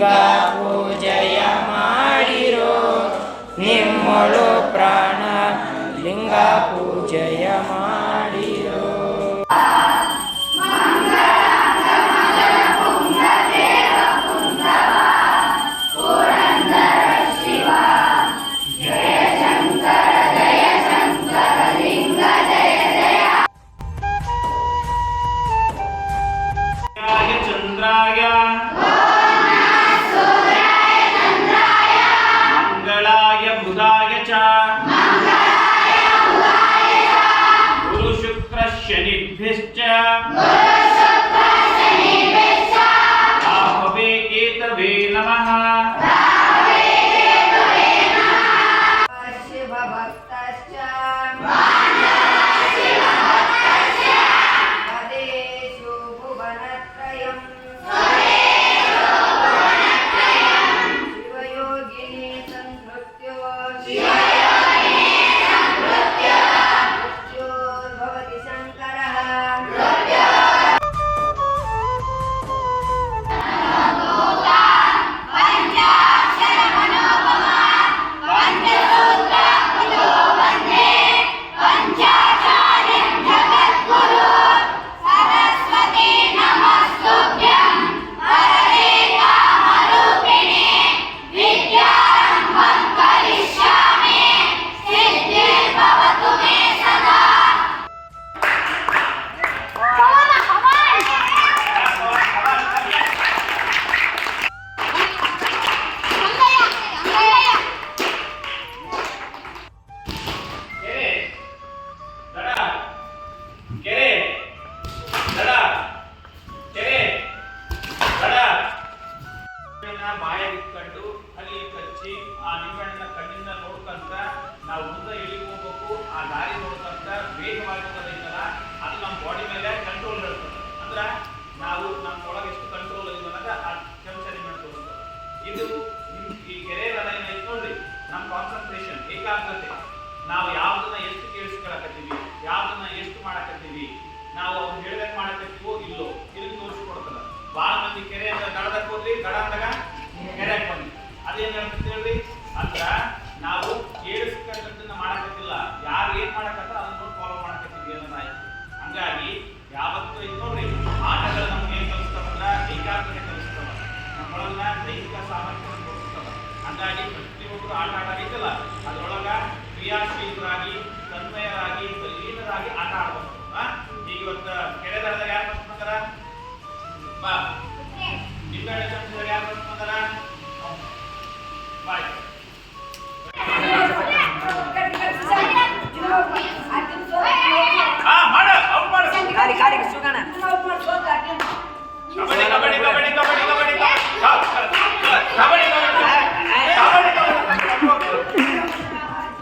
God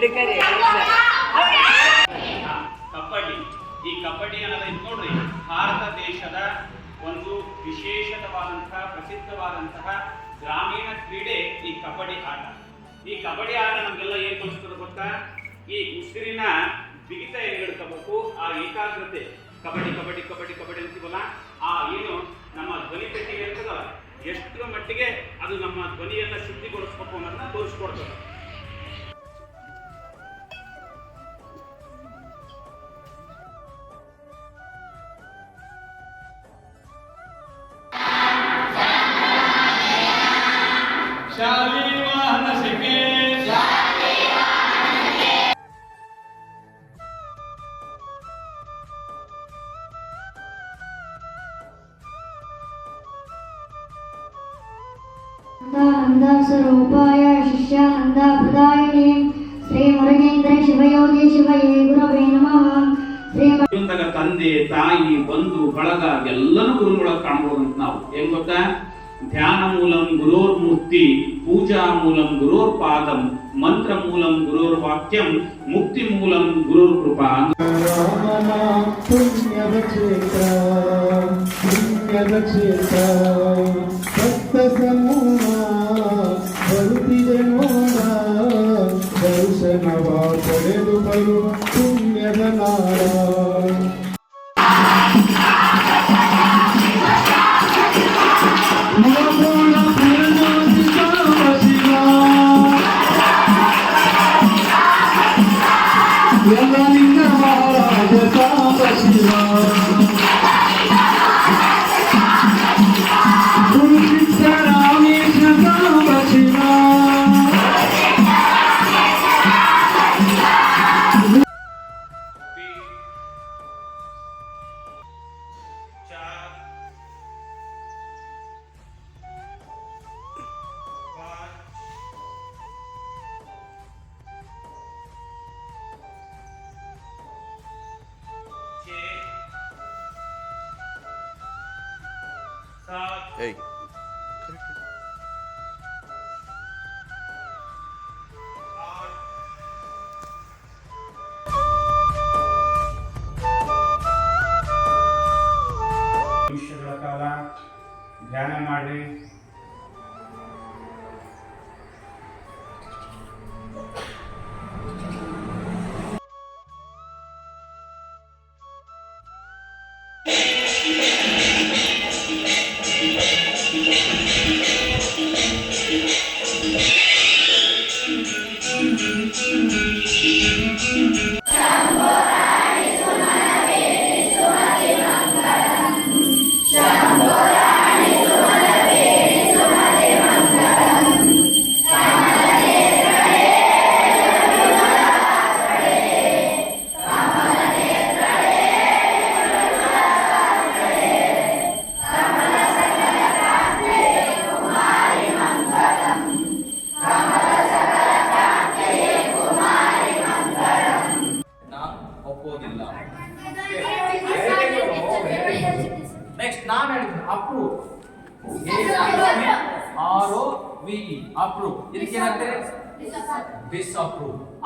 ಹಿಡಿಕರಿ kabaddi ಈ ಕಬಡ್ಡಿ ಅನ್ನೋದು ಇದು ನೋಡ್ರಿ, ಭಾರತ ದೇಶದ ಒಂದು ವಿಶೇಷವಾದಂತಹ ಪ್ರಸಿದ್ಧವಾದಂತಹ ಗ್ರಾಮೀಣ ಕ್ರೀಡೆ ಈ ಕಬಡ್ಡಿ ಆಟ. ಈ ಕಬಡ್ಡಿ ಆಟ ನಮಗೆಲ್ಲ ಏನು ತೋರಿಸ್ತದೆ ಗೊತ್ತಾ? ಈ ಉಸಿರಿನ ಬಿಗಿತ ಹೆಂಗ್ ಹೇಳ್ಕೋಬೇಕು ಆ ಏಕಾಗ್ರತೆ. ಕಬಡ್ಡಿ ಕಬಡ್ಡಿ ಕಬಡ್ಡಿ ಕಬಡ್ಡಿ ಅಂತೀವಲ್ಲ, ಆ ಏನು ನಮ್ಮ ಧ್ವನಿ ಪೆಟ್ಟಿಗೆ ಇರ್ತದಲ್ಲ ಎಷ್ಟು ಮಟ್ಟಿಗೆ ಅದು ನಮ್ಮ ಧ್ವನಿಯನ್ನ ಶುದ್ಧಿಗೊಳಿಸ್ಬೇಕು ಅನ್ನೋದನ್ನ ತೋರಿಸ್ಕೊಡ್ತದೆ. అంద స్వరూపాయ శిష్యానంద ప్రదాయిని శ్రీ ముರುಗೇಂದ್ರ ಶಿವಯೋಗಿ ಶಿವಯೇ ಗುರವೇ ನಮಃ ಶ್ರೀ ತಂದೆ ತಾಯಿ ಬಂಧು ಬಳಗ ಎಲ್ಲನೂ ಗುರುಗಳ ಕಾಣಬಹುದು ನಾವು ಏನ್ ಗೊತ್ತಾ ధ్యాన మూలం ధ్యానమూలం గురోర్ముక్తి పూజామూలం గురోర్పాదం మంత్రమూలం గురోర్వాక్యం ముక్తిమూలం గురోర్కృప. పుణ్యక్షేత్ర పుణ్యక్షేత్ర এই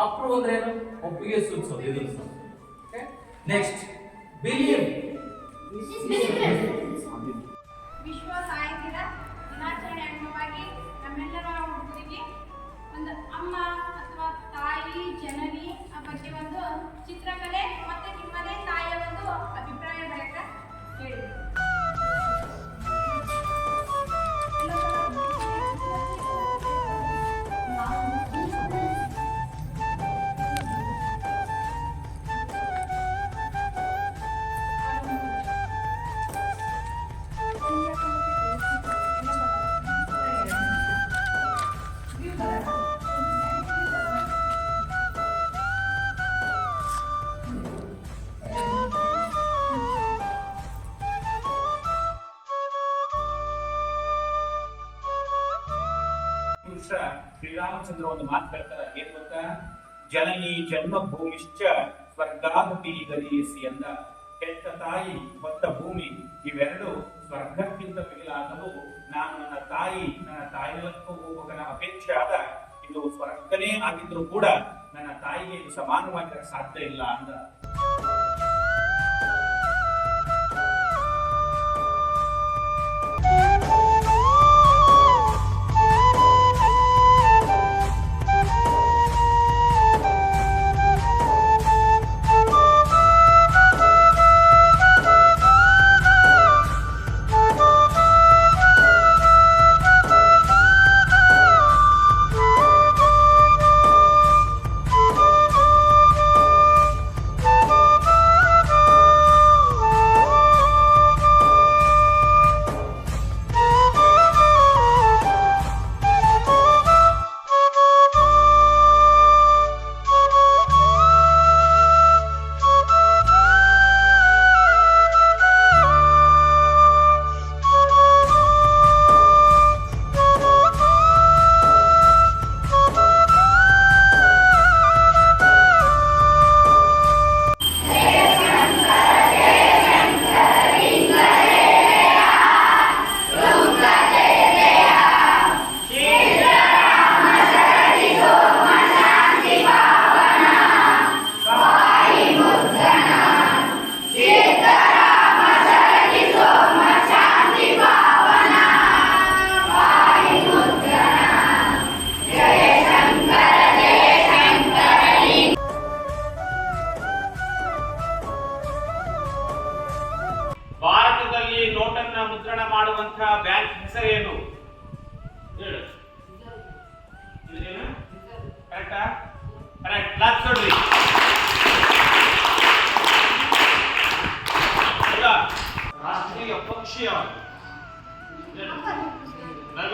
ಅಪ್ರೂವ್ ಅಂದ್ರೆ ಏನು? ಒಪ್ಪಿಗೆ ಸೂಚಿಸೋದು. ಎದುರಿಸೋದು ನೆಕ್ಸ್ಟ್ ಬಿಲೀವ್ ವಿಶ್ವ ಸಾಹಿತ್ಯದ ದಿನಾಚರಣೆ ಅಂಗವಾಗಿ ನಮ್ಮೆಲ್ಲರ ಹುಡುಗರಿಗೆ ಒಂದು ಅಮ್ಮ ಅಥವಾ ತಾಯಿ ಜನನಿ ಆ ಬಗ್ಗೆ ಒಂದು ಚಿತ್ರಕಲೆ ಮತ್ತೆ ನಿಮ್ಮದೇ ತಾಯಿಯ ಒಂದು ಅಭಿಪ್ರಾಯ ಬೆಳಕ ಹೇಳಿ ಶ್ರೀರಾಮಚಂದ್ರ ಒಂದು ಮಾತು ಹೇಳ್ತಾರೆ, ಏನ್ ಗೊತ್ತಾ? ಜನನಿ ಜನ್ಮಭೂಮಿಶ್ಚ ಸ್ವರ್ಗಾದಪಿ ಗಲೀಸಿ ಎಂದ. ಕೆಟ್ಟ ತಾಯಿ, ಹೊತ್ತ ಭೂಮಿ, ಇವೆರಡು ಸ್ವರ್ಗಕ್ಕಿಂತ ಮಿಗಿಲಾದವು. ನಾನು ನನ್ನ ತಾಯಿ, ನನ್ನ ತಾಯಿಲಕ್ಕೂ ಹೋಗುವ ಅಪೇಕ್ಷೆ ಆದ. ಇದು ಸ್ವರ್ಗನೇ ಆಗಿದ್ರು ಕೂಡ ನನ್ನ ತಾಯಿಗೆ ಇದು ಸಮಾನವಾಗಿರಕ್ಕೆ ಸಾಧ್ಯ ಇಲ್ಲ ಅಂದ.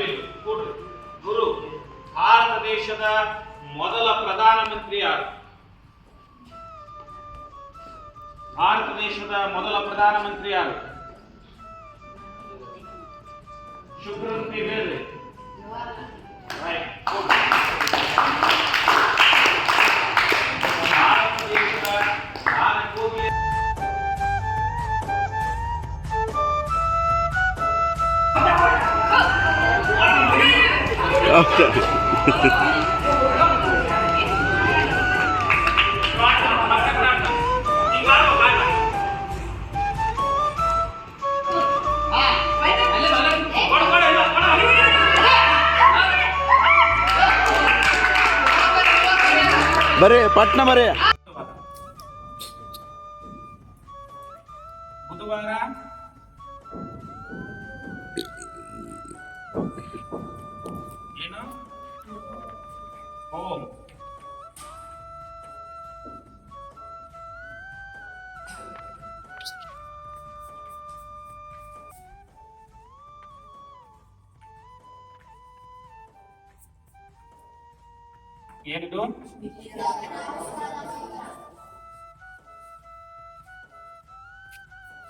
ನವೀನ್ ಕೊಡ್ರಿ ಗುರು ಭಾರತ ದೇಶದ ಮೊದಲ ಪ್ರಧಾನಮಂತ್ರಿ ಯಾರು? ಭಾರತ ದೇಶದ ಮೊದಲ ಪ್ರಧಾನಮಂತ್ರಿ ಯಾರು? ಶುಭ್ರಂತಿ ಬೇರೆ. Right. ಬರ್ರಿ ಪಟ್ನ ಬರ್ರಿ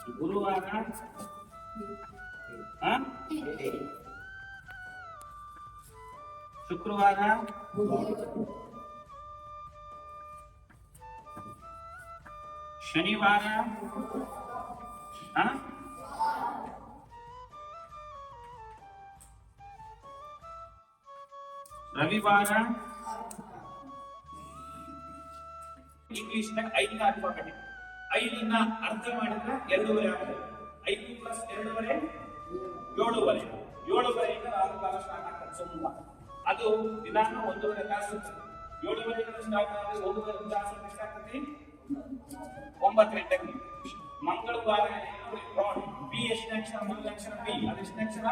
गुरु आना हाँ। शुक्रवार शनिवार हाँ? रविवार इंग्लिश में ऐद आल्फाबेटिक ಐದನ್ನ ಅರ್ಥ ಮಾಡಿದ್ರೆ ಎರಡೂವರೆ ಆಗುತ್ತೆ ಐದು ಪ್ಲಸ್ ಎರಡೂವರೆ ಏಳುವರೆ. ಏಳುವರೆಯಿಂದ ನಾಲ್ಕು ಕಾಲ ಸ್ಟಾರ್ಟ್ ಆಗ್ತದೆ ಸೋಮವಾರ ಅದು ದಿನಾಂಕ ಒಂದೂವರೆ ತಾಸು ಏಳುವರೆಯಿಂದ ಸ್ಟಾರ್ಟ್ ಆದ್ರೆ ಒಂದೂವರೆ ತಾಸು ಎಷ್ಟಾಗ್ತದೆ ಒಂಬತ್ತು ಗಂಟೆಗೆ. ಮಂಗಳವಾರ ಬಿ ಎಷ್ಟನೇ ಅಕ್ಷರ? ಮೊದಲ ಅಕ್ಷರ? ಬಿ ಅದು ಎಷ್ಟನೇ ಅಕ್ಷರ?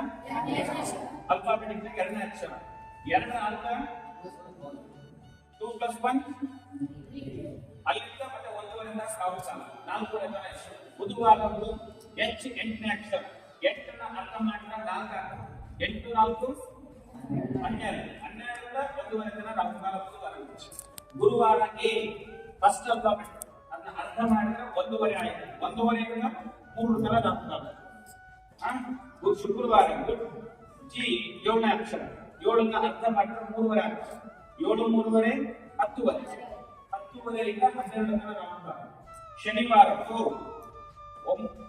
ಅಲ್ಫಾಬೆಟಿಕ್ ಎರಡನೇ ಅಕ್ಷರ. ಎರಡನೇ ಅರ್ಥ? ಟೂ ಪ್ಲಸ್ ಒನ್ ಅಲ್ಲಿಂದ ಮತ್ತೆ ಒಂದೂವರೆ ತಾಸು ಸಾವಿರ ಸಾಲ ನಾಲ್ಕೂವರೆ ತಾಸು ಬುಧವಾರ ಒಂದು ಎಚ್ ಎಂಟನೇ ಅಕ್ಷರ. ಎಂಟನ್ನ ಅರ್ಥ ಮಾಡಿದ ನಾಲ್ಕ. ಎಂಟು ನಾಲ್ಕು, ಹನ್ನೆರಡು. ಹನ್ನೆರಡರಿಂದ ಒಂದೂವರೆ ದಿನ ನಾಲ್ಕು ಕಾಲ ಬುಧವಾರ ಗುರುವಾರ ಎ ಫಸ್ಟ್ ಅಲ್ಫಾಬೆಟ್ ಅದನ್ನ ಅರ್ಥ ಮಾಡಿದ್ರೆ ಒಂದೂವರೆ ಆಯ್ತು. ಒಂದೂವರೆಯಿಂದ ಮೂರು ಸಲ ನಾಲ್ಕು ಕಾಲ ಆ? ಗು- ಶುಕ್ರವಾರ ಜಿ ಏಳನೇ ಅಕ್ಷರ. ಏಳನ್ನ ಅರ್ಥ ಮಾಡಿದ್ರೆ ಮೂರುವರೆ ಅಕ್ಷರ ಏಳು ಮೂರುವರೆ ಹತ್ತುವರೆ. ಹತ್ತುವರೆಯಿಂದ ಹನ್ನೆರಡು ದಿನ ನಾಲ್ಕು ಕಾಲ ಶನಿವಾರ ಫೋರ್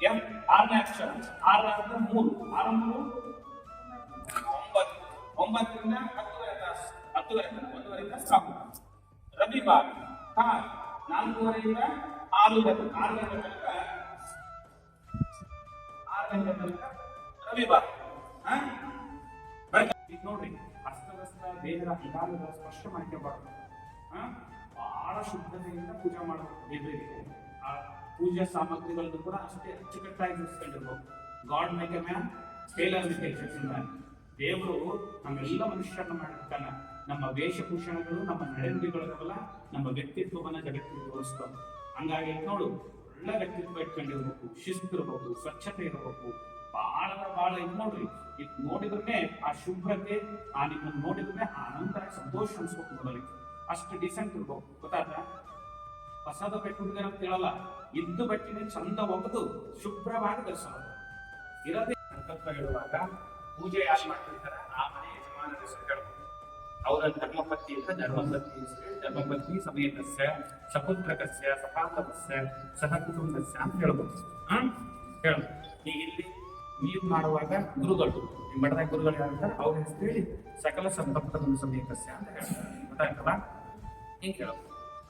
ಎಂ, ಆರನೇ ಅಕ್ಷರ ಆರ ಅಂದ್ರೆ ಮೂರು ಆರ ಮೂರು? ಒಂಬತ್ತು. ಒಂಬತ್ತರಿಂದ ಹತ್ತುವರೆ ತಾಸು ಹತ್ತುವರೆ ಒಂದೂವರೆ ತಾಸು ಸಾಕು ರವಿವಾರ ಕಾರ್ ನಾಲ್ಕೂವರೆಯಿಂದ ಆರೂವರೆ ಆರು ಗಂಟೆ ತನಕ ಆರು ಗಂಟೆ ತನಕ ರವಿವಾರ ಈಗ ನೋಡ್ರಿ, ಅಸ್ತವ್ಯಸ್ತ, ದೇಹದ ವಿಧಾನದ ಸ್ಪಷ್ಟ ಮಾಡ್ಕೋಬಾರ್ದು. ಬಹಳ ಶುದ್ಧತೆಯಿಂದ ಪೂಜೆ ಮಾಡಬೇಕು ದೇವರಿಗೆ. ಆ ಪೂಜಾ ಸಾಮಗ್ರಿಗಳನ್ನು ಕೂಡ ಅಷ್ಟೇ ಅಚ್ಚುಕಟ್ಟಾಗಿ ಇರಿಸ್ಕೊಂಡಿರ್ಬೇಕು God make a man tailor make a ದೇವರು ನಮ್ಮೆಲ್ಲ ಮನುಷ್ಯರನ್ನ ಮಾಡಿರ್ತಾನ. ನಮ್ಮ ವೇಷಭೂಷಣಗಳು, ನಮ್ಮ ನಡೆನುಡಿಗಳಲ್ಲ ನಮ್ಮ ವ್ಯಕ್ತಿತ್ವವನ್ನ ಜಗತ್ತಿಗೆ ತೋರಿಸ್ತಾವೆ ಹಂಗಾಗಿ ನೋಡು, ಒಳ್ಳೆ ವ್ಯಕ್ತಿತ್ವ ಇಟ್ಕೊಂಡಿರ್ಬೇಕು, ಶಿಸ್ತು ಇರಬೇಕು, ಸ್ವಚ್ಛತೆ ಇರಬೇಕು. ಬಹಳ ಬಹಳ ಇದು ನೋಡ್ರಿ. ಇದು ನೋಡಿದ್ರೆ ಆ ಶುಭ್ರತೆ, ಆ ನಿಮ್ಮನ್ನು ನೋಡಿದ್ರೆ ಆನಂದ ಸಂತೋಷ ಅನ್ಸ್ಬೇಕು ನೋಡಲಿ ಅಷ್ಟು ಡಿಸೆಂಟ್ ಇರ್ಬೋದು ಗೊತ್ತಾತ ಹೊಸದ ಬೆಟ್ಟು ಹುಡುಗರ ಅಂತ ಹೇಳಲ್ಲ, ಇದ್ದು ಬಟ್ಟಿನ ಚಂದ ಒಗೆದು ಶುಭ್ರವಾಗಿ ಧರಿಸೋದು. ಇರದೇ ಸಂಕಲ್ಪ ಹೇಳುವಾಗ ಪೂಜೆ ಯಾರು ಮಾಡ್ತಿರ್ತಾರೆ? ಆ ಮನೆ ಯಜಮಾನ ಅವರ ಧರ್ಮಪತ್ನಿ ಅಂತ ಧರ್ಮಪತ್ನಿ ಧರ್ಮಪತ್ನಿ ಸಮೇತಸ್ಯ ಸಪುತ್ರಕಸ್ಯ ಸಪಾತಕಸ್ಯ ಸಹ ಕುಟುಂಬಸ್ಯ ಅಂತ ಹೇಳ್ಬೋದು ಹ್ಮ್? ಹೇಳು ಈಗ ಇಲ್ಲಿ ನೀವು ಮಾಡುವಾಗ ಗುರುಗಳು. ನಿಮ್ಮ ಮಠದ ಗುರುಗಳು ಯಾರಂತಾರೆ? ಅವ್ರ ಹೆಸರು ಹೇಳಿ, ಸಕಲ ಸಂಪತ್ತನ್ನು ಸಮೇತಸ್ಯ ಅಂತ ಹೇಳ್ತಾರೆ. ಗೊತ್ತಾಯ್ತಲ್ಲ? ಹಿಂಗೆ ಹೇಳೋದು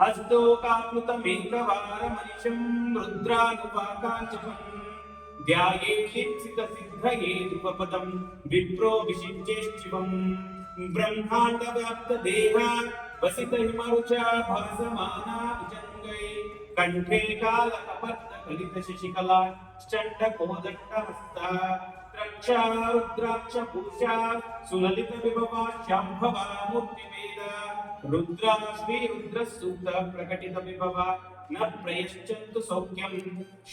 हस्तोकात्मतमेकवारमनिशम् रुद्रानुपाकाचकम् ध्याये क्षिप्सितसिद्धये ध्रुवपदम् विप्रो विषिञ्चेष्टिवम् ब्रह्माण्डव्याप्तदेहा वसितहिमरुचा भासमाना विचङ्गै कण्ठे कालकपर्दकलितशशिकला श्चण्डकोदण्डहस्ता रुद्राक्षभूषा सुललितविभवाभवा मूर्तिवेद रुद्रा श्रीरुद्रसूक्त प्रकटितविभव न प्रयश्चन्तु सौख्यं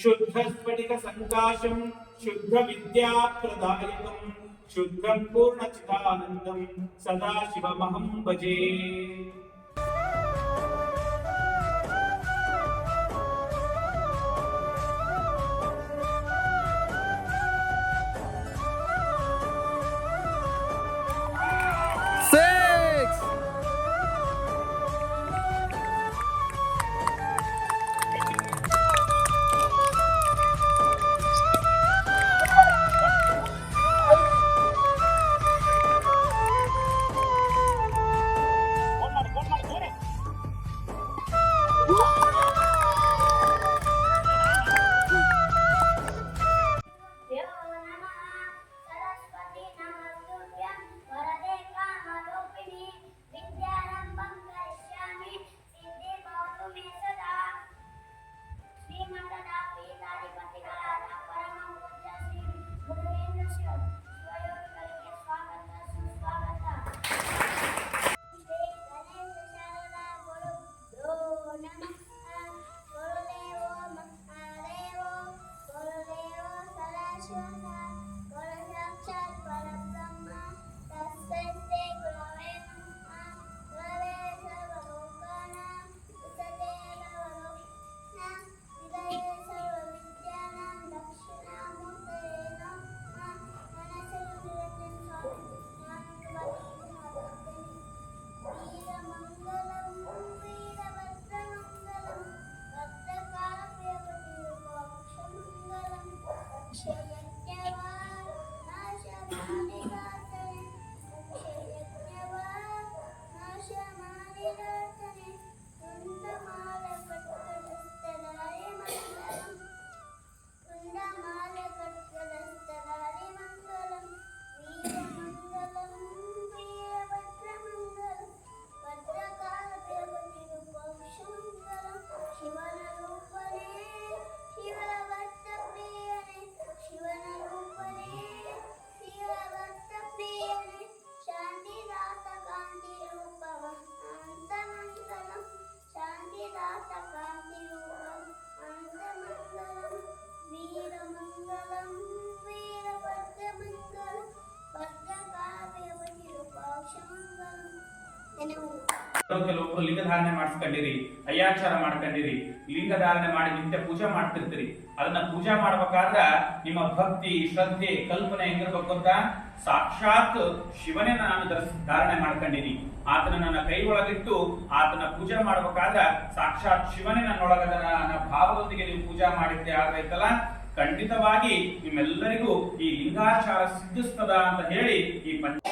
शुद्धस्फटिकसङ्काशं शुद्धविद्याप्रदायकम् शुद्धं पूर्णचिदानन्दं सदाशिवमहं भजे ಕೆಲವೊಬ್ರು ಲಿಂಗ ಧಾರಣೆ ಮಾಡಿಸ್ಕೊಂಡಿರಿ, ಅಯ್ಯಾಚಾರ ಮಾಡ್ಕೊಂಡಿರಿ ಲಿಂಗ ಧಾರಣೆ ಮಾಡಿ ನಿತ್ಯ ಪೂಜೆ ಮಾಡ್ತಿರ್ತೀರಿ. ಅದನ್ನ ಪೂಜೆ ಮಾಡ್ಬೇಕಾದ್ರ ನಿಮ್ಮ ಭಕ್ತಿ, ಶ್ರದ್ಧೆ, ಕಲ್ಪನೆ ಹೆಂಗಿರ್ಬೇಕು ಅಂತ ಸಾಕ್ಷಾತ್ ಶಿವನೇ ನಾನು ಧಾರಣೆ ಮಾಡ್ಕೊಂಡಿನಿ. ಆತನ ನನ್ನ ಕೈ ಒಳಗಿಟ್ಟು ಆತನ ಪೂಜೆ ಮಾಡ್ಬೇಕಾದ್ರ ಸಾಕ್ಷಾತ್ ಶಿವನೇ ನನ್ನೊಳಗದ ನನ್ನ ಭಾವದೊಂದಿಗೆ ನೀವು ಪೂಜಾ ಮಾಡಿದ್ದೆ ಆಗ್ಬೇಕಲ್ಲ ಖಂಡಿತವಾಗಿ ನಿಮ್ಮೆಲ್ಲರಿಗೂ ಈ ಲಿಂಗಾಚಾರ ಸಿದ್ಧಿಸ್ತದ ಅಂತ ಹೇಳಿ ಈ ಪಂಚ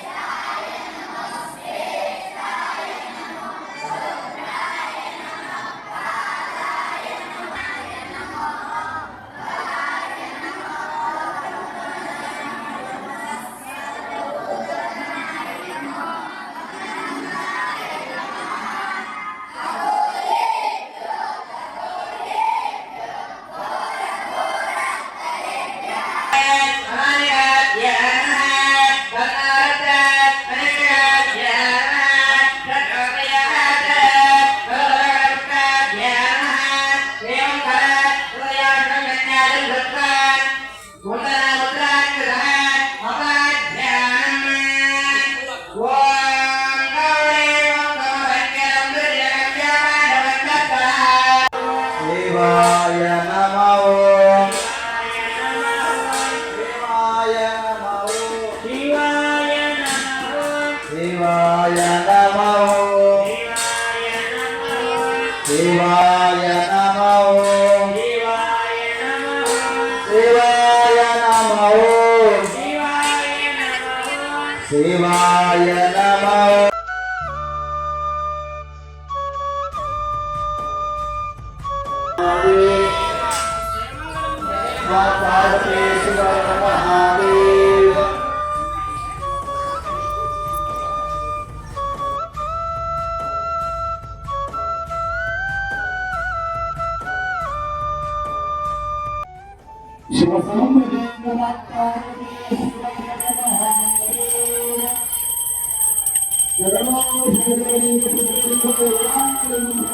சிவாய நமோ Thank you. Thank you.